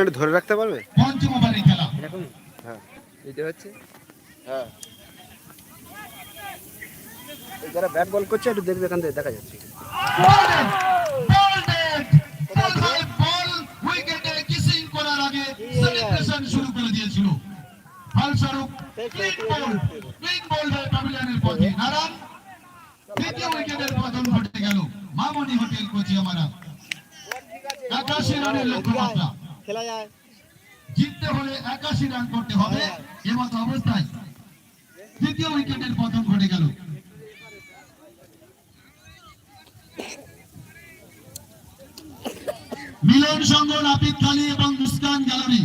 একটু ধরে রাখতে পারবে? এরকম? হ্যাঁ। এটা হচ্ছে? হ্যাঁ। যারা ব্যাট বল করছে একটু দেখবে এখান থেকে দেখা যাচ্ছে। দ্বিতীয় উইকেটের পতন ঘটে গেল খেলা অবস্থায় তৃতীয় উইকেটের পতন ঘটে গেল মিলন সংঘ নাপিতখালী এবং মুস্কান গ্যালারি।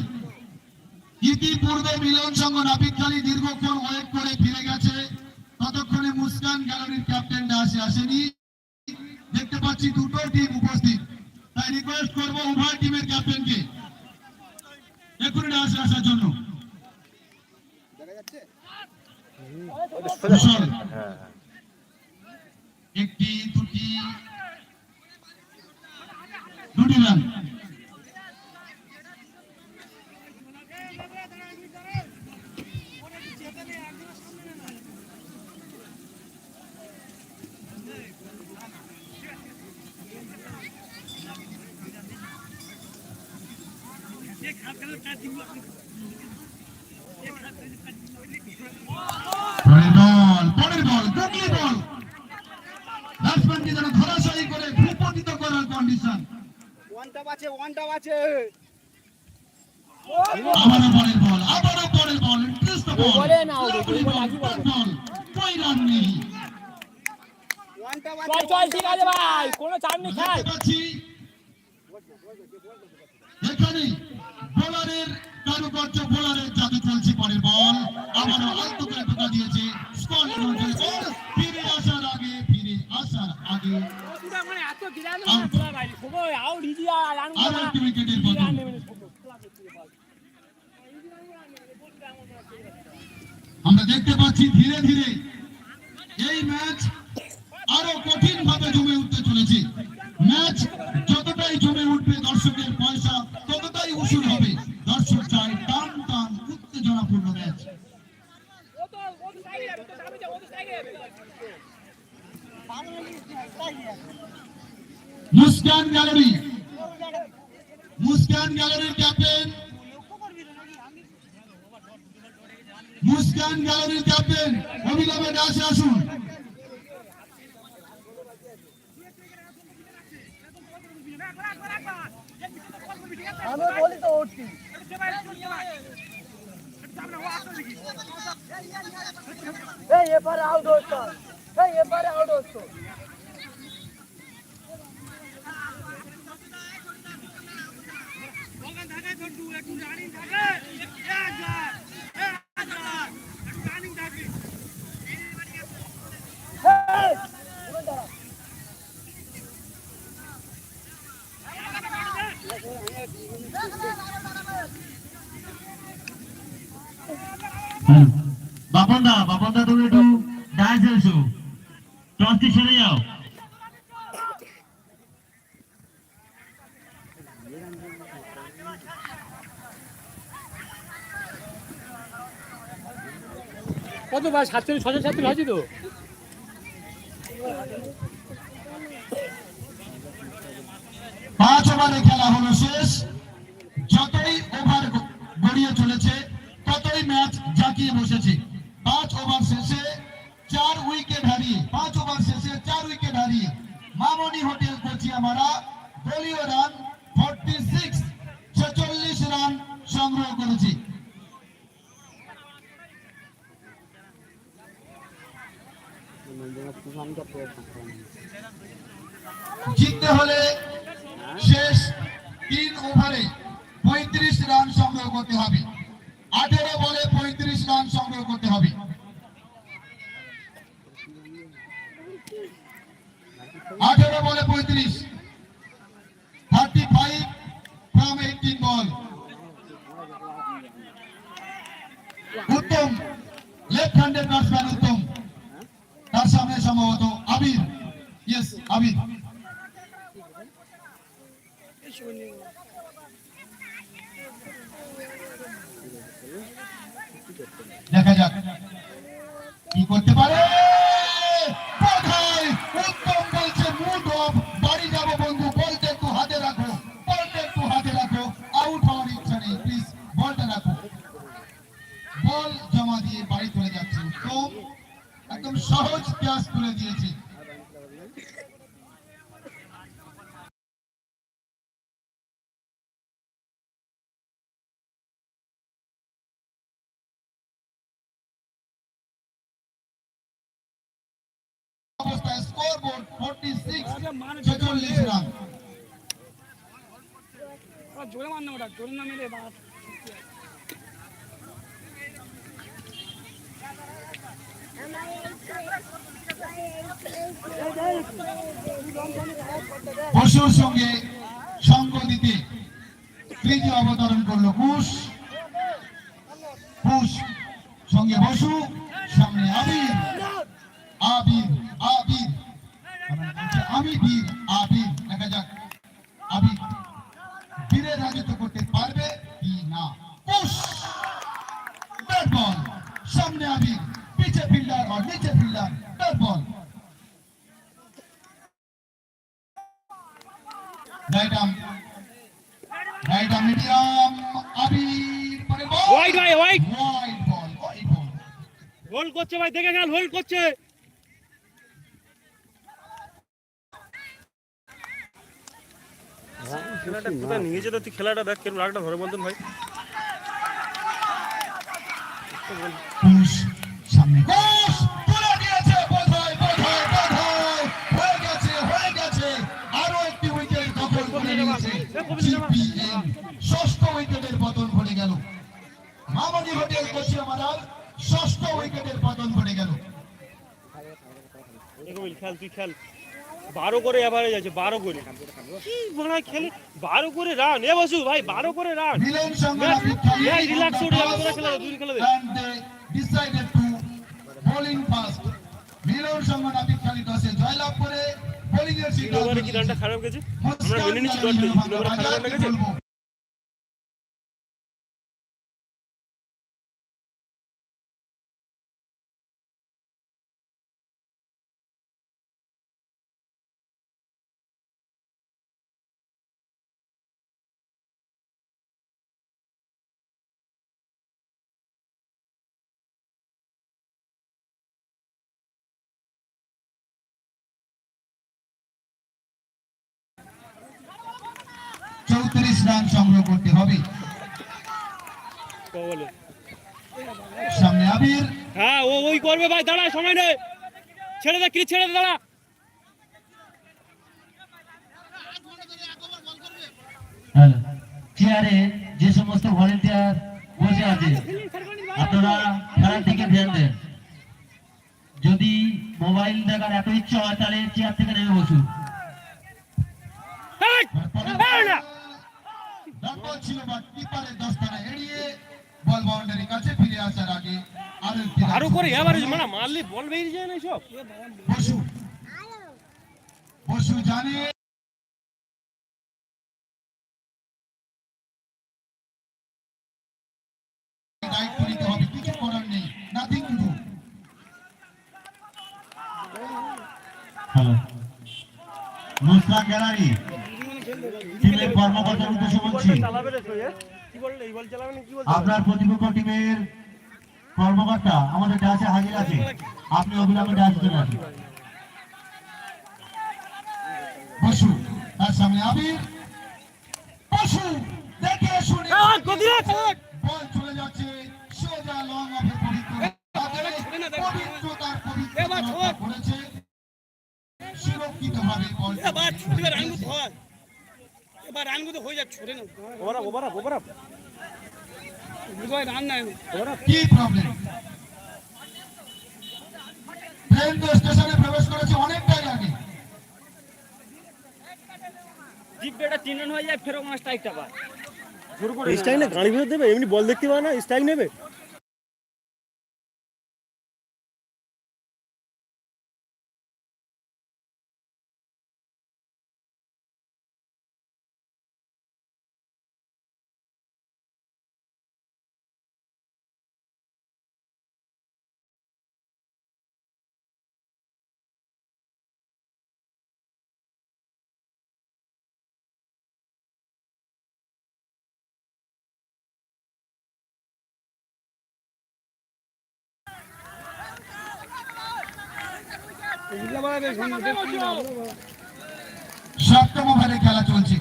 ইতিপূর্বে মিলন সংঘ নাপিতখালী দীর্ঘক্ষণ ওয়েট করে ফিরে গেছে। ততক্ষণে মুস্কান গ্যালারির ক্যাপ্টেন আসে, আসেনি। দেখতে পাচ্ছি দুটো টিম উপস্থিত। তাই রিকোয়েস্ট করব উভয় টিমের ক্যাপ্টেনকে এক্ষুনি আসে আসার জন্য। একটি, দুটি। দুটি রান বল পরের বল গুগলি বল। ব্যাটসম্যানকে যেন ধরাশায়ী করে ভূপতিত করার কন্ডিশন ওয়ান আছে ওয়ান আছে আবারও পরের বল আবারও পরের বল ইন্টারেস্ট বল। বলে না, ওদের বল বল আজই বল। বল কই রান নেই। চল চল ঠিক আছে ভাই কোনো চাপ নেই খেল এখানে বোলারের কারুকার্য বোলারের জাদু চলছে পরের বল। আবারও ঢোকা দিয়েছে আমরা দেখতে পাচ্ছি ধীরে ধীরে এই ম্যাচ আরও কঠিন ভাবে জমে উঠতে চলেছে। ম্যাচ যতটাই জমে উঠবে দর্শকের পয়সা, ততটাই উসুল হবে। দর্শক চাই টান টান উত্তেজনাপূর্ণ ম্যাচ। মুস্কান গ্যালারি। মুস্কান গ্যালারির ক্যাপ্টেন। মুস্কান গ্যালারির ক্যাপ্টেন। অবিলম্বে ডাসে আসুন। আমি বলি তো উঠছি এই এবারে আউট হচ্ছে এই এবারে আউট হচ্ছে বাপন দা বাপন দা তুমি একটু ডান্স এসো টসটি ছেড়ে যাও কত ভাই? সাতচল্লিশ, ছশো সাতচল্লিশ আছে তো? পাঁচ ওভারে খেলা হলো শেষ। যতই ওভার গড়িয়ে চলেছে, ততই ম্যাচ জাঁকিয়ে বসেছে। পাঁচ ওভার শেষে চার উইকেট হারিয়ে, পাঁচ ওভার শেষে চার উইকেট হারিয়ে মামনি হোটেল কোচিয়ামারা দলীয় রান ফোরটি সিক্স ছেচল্লিশ রান সংগ্রহ করেছে। জিততে হলে শেষ তিন ওভারে পঁয়ত্রিশ রান সংগ্রহ করতে হবে। আঠেরো বলে পঁয়ত্রিশ রান সংগ্রহ করতে হবে আঠেরো বলে পঁয়ত্রিশ আবিদ দেখা যাক কি করতে পারে। উত্তম বলছে মুড অফ, বাড়ি যাব বন্ধু, বলতে একটু হাতে রাখো, বলতে একটু হাতে রাখো আউট হওয়ার ইচ্ছা নেই প্লিজ বলটা রাখো। বল জমা দিয়ে বাড়ি চলে যাচ্ছে, উত্তম। একদম সহজ ক্যাচ তুলে দিয়েছে অবস্থায় স্কোর বোর্ড ফোর্টি সিক্স ছেচল্লিশ রান। জোরে মার না ওটা জোরে না মেরে বাস। বসুর সঙ্গে সঙ্গ দিতে তৃতীয় অবতরণ করল কুশ। কুশ সঙ্গে বসু। হোল্ড করছে ভাই দেখে গেল হোল্ড করছে। খেলাটা কোথায় নিয়ে যেত তুই খেলাটা দেখ কেন রাগটা ধরে বলতেন ভাই। সামনে। হয়ে হয়ে ষষ্ঠ উইকেটের পতন ঘটে গেল। মামনি হোটেল কোচি আমাদের। ষষ্ঠ উইকেটের পতন ঘটে গেল। খেল তুই খেল। বারো করে এভারেজ আছে বারো করে। কি বাড়া খেলে? বারো করে রান এ বসু ভাই বারো করে রান যাবে, তোরা খেলে দে। মিলন জয়লাভ করে বোলিং এর সিদ্ধান্ত কি রানটা খারাপ গেছে? আমরা মেনে নিচ্ছি ডট তিন ওভারে খারাপ রানটা গেছে? চৌত্রিশ রান সংগ্রহ করতে হবে। সামনে আবির। হ্যাঁ ও ওই করবে ভাই দাঁড়া সময় নেই। ছেড়ে দে কি ছেড়ে দে দাঁড়া। চেয়ারে যে সমস্ত ভলেন্টিয়ার বসে আছে আপনারা খেলার দিকে ধ্যান দেন। যদি মোবাইল দেখার এত ইচ্ছা হয় তাহলে চেয়ার থেকে নেমে বসুন। বল ছিল বাট কিপারের দস্তানা এড়িয়ে বল বাউন্ডারি কাছে ফিরে আসার আগে আরও একটি রান বারো করে এভারেজ মানে মারলে বল বেরিয়ে যায় না সব বসু বসু জানে। দায়িত্ব নিতে হবে কিছু করার নেই। Nothing to do hello. মুসলাম gallery. টিমের কর্মকর্তার উদ্দেশ্যে বলছি আপনার প্রতিপক্ষ টিমের কর্মকর্তা আমাদের ডাসে হাজির আছে। আপনি অবিলম্বে ডাসে চলে আসুন। বসু তার সামনে আবির। বসু দেখে শুনে। বল চলে যাচ্ছে সোজা লং অফে পবিত্র পবিত্রতার পবিত্রতা করেছে। সুরক্ষিতভাবে বল এবার রানগুলো হয়ে যাচ্ছে ছুটে না over up, over up, over up. Run নাই কি প্রবলেম ট্রেন তো স্টেশনে প্রবেশ করেছে অনেকটাই আগে। জিপটা তিন রান হয়ে যায় ফেরো আমার স্ট্রাইকটা পায় স্ট্রাইক না গাড়ি ফেরত দেবে এমনি বল দেখতে পায় না স্ট্রাইক নেবে। সপ্তম ওভারে খেলা চলছে।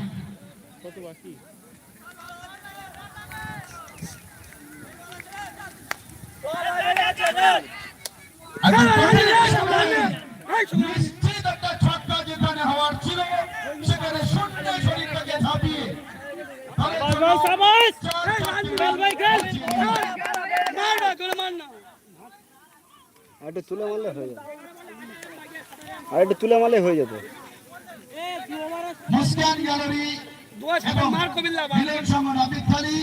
নিশ্চিত একটা ছক্কা যেখানে হওয়ার ছিল সেখানে শূন্য শরীরটাকে ঝাঁপিয়ে তুলে মারলে হয়ে যাবে। আর একটু তুলে মারলে হয়ে যেত। মুস্কান গ্যালারি দোয়া ছাড়া এবং মার কবিল্লা মিলন সংঘ নাবিক খালি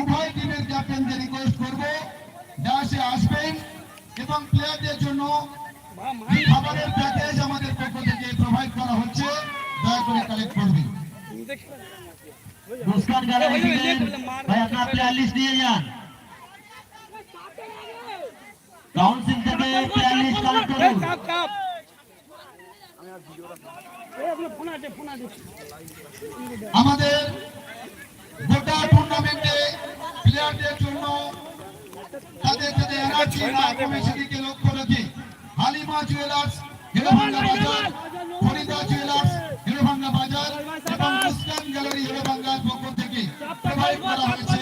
উভয় টিমের ক্যাপ্টেনকে রিকোয়েস্ট করব ডাসে আসবেন এবং প্লেয়ারদের জন্য খাবারের প্যাকেজ আমাদের পক্ষ থেকে প্রোভাইড করা হচ্ছে। দয়া করে কালেক্ট করবেন। মুস্কান গ্যালারি ভাই আপনার প্লেয়ার লিস্ট নিয়ে যান। কাউন্সিল থেকে প্লেয়ার লিস্ট কালেক্ট করুন কাপ কাপ এই আপনি ফোন আছে ফোন আছে আমাদের গোটা টুর্নামেন্টে প্লেয়ারদের জন্য তাদের যাতে এনার্জি না কমে, সেদিকে লক্ষ্য রেখে। হালিমা জুয়েলার্স হিরোভাঙ্গা বাজার, ফরিদা জুয়েলার্স হিরোভাঙ্গা বাজার এবং মুস্কান গ্যালারি হিরোভাঙ্গার পক্ষ থেকে প্রোভাইড করা হয়েছে।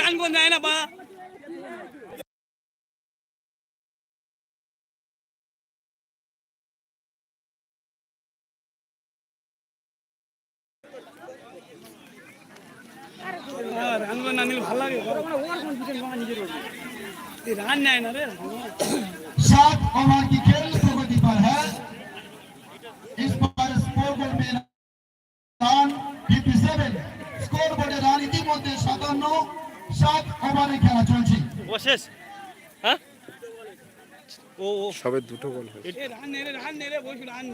রানগঞ্জ যায় না বা রানগঞ্জ না নিলে ভালো লাগে রান নেয় না সাত ওভার কি খেল প্রকল্পের রান ফিফটি সেভেন স্কোর বোর্ডে চলছে শেষ হ্যাঁ ও সবে দুটো গোল হয়েছে রান নেড়ে রান নেড়ে রান